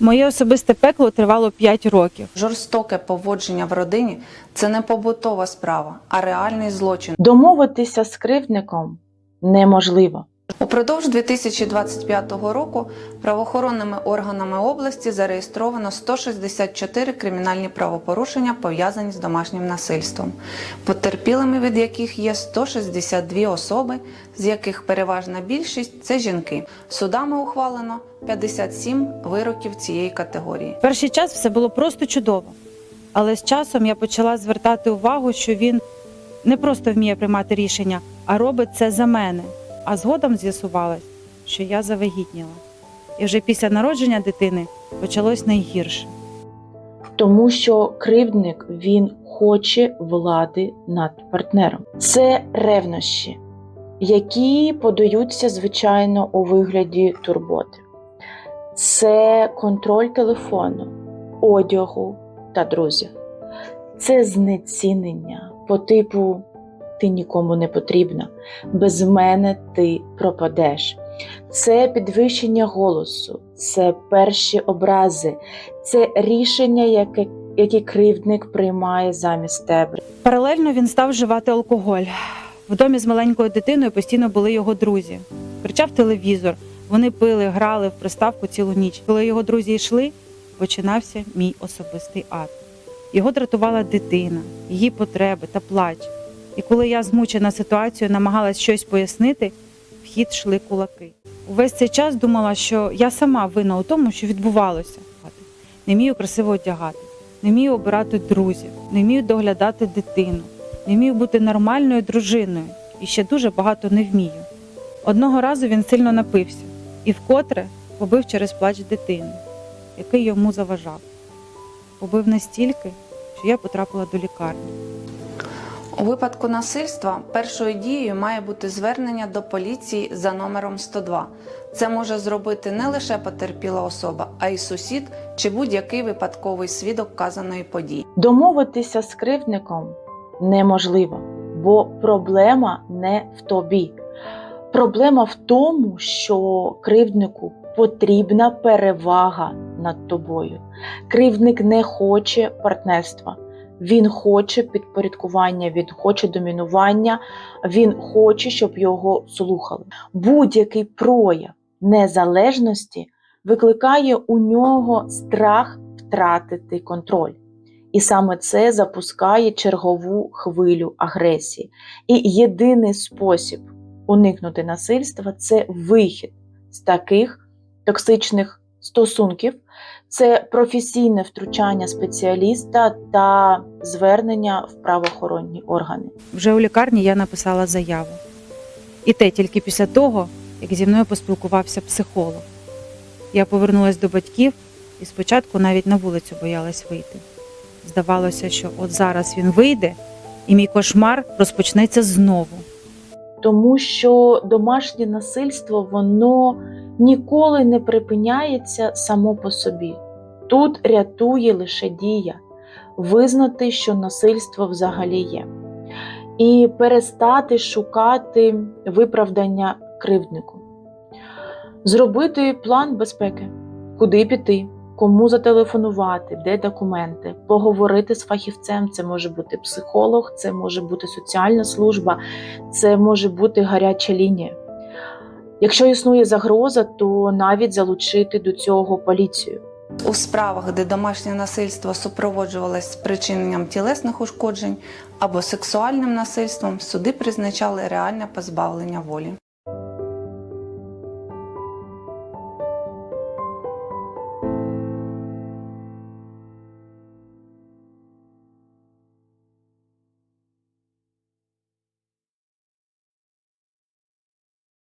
Моє особисте пекло тривало 5 років. Жорстоке поводження в родині це не побутова справа, а реальний злочин. Домовитися з кривдником неможливо. Упродовж 2025 року правоохоронними органами області зареєстровано 164 кримінальні правопорушення, пов'язані з домашнім насильством, потерпілими від яких є 162 особи, з яких переважна більшість це жінки. Судами ухвалено 57 вироків цієї категорії. Перший час все було просто чудово. Але з часом я почала звертати увагу, що він не просто вміє приймати рішення, а робить це за мене. А згодом з'ясувалось, що я завагітніла. І вже після народження дитини почалось найгірше. Тому що кривдник він хоче влади над партнером. Це ревнощі, які подаються, звичайно, у вигляді турботи. Це контроль телефону, одягу та друзів. Це знецінення по типу ти нікому не потрібна, без мене ти пропадеш. Це підвищення голосу, це перші образи, це рішення, яке, яке кривдник приймає замість тебе. Паралельно він став вживати алкоголь. В домі з маленькою дитиною постійно були його друзі. Кричав телевізор, вони пили, грали в приставку цілу ніч. Коли його друзі йшли, починався мій особистий ад. Його дратувала дитина, її потреби та плач. І коли я, змучена ситуацією, намагалась щось пояснити, в хід йшли кулаки. Увесь цей час думала, що я сама винна у тому, що відбувалося. Не вмію красиво одягати, не вмію обирати друзів, не вмію доглядати дитину, не вмію бути нормальною дружиною і ще дуже багато не вмію. Одного разу він сильно напився і вкотре побив через плач дитини, який йому заважав. Побив настільки, що я потрапила до лікарні. У випадку насильства першою дією має бути звернення до поліції за номером 102. Це може зробити не лише потерпіла особа, а й сусід чи будь-який випадковий свідок вказаної події. Домовитися з кривдником неможливо, бо проблема не в тобі. Проблема в тому, що кривднику потрібна перевага над тобою. Кривдник не хоче партнерства. Він хоче підпорядкування, він хоче домінування, він хоче, щоб його слухали. Будь-який прояв незалежності викликає у нього страх втратити контроль. І саме це запускає чергову хвилю агресії. І єдиний спосіб уникнути насильства це вихід з таких токсичних стосунків, це професійне втручання спеціаліста та звернення в правоохоронні органи. Вже у лікарні я написала заяву. І те тільки після того, як зі мною поспілкувався психолог. Я повернулася до батьків і спочатку навіть на вулицю боялась вийти. Здавалося, що от зараз він вийде, і мій кошмар розпочнеться знову. Тому що домашнє насильство воно ніколи не припиняється само по собі. Тут рятує лише дія, визнати, що насильство взагалі є, і перестати шукати виправдання кривднику, зробити план безпеки, куди піти. Кому зателефонувати, де документи, поговорити з фахівцем. Це може бути психолог, це може бути соціальна служба, це може бути гаряча лінія. Якщо існує загроза, то навіть залучити до цього поліцію. У справах, де домашнє насильство супроводжувалось спричиненням тілесних ушкоджень або сексуальним насильством, суди призначали реальне позбавлення волі.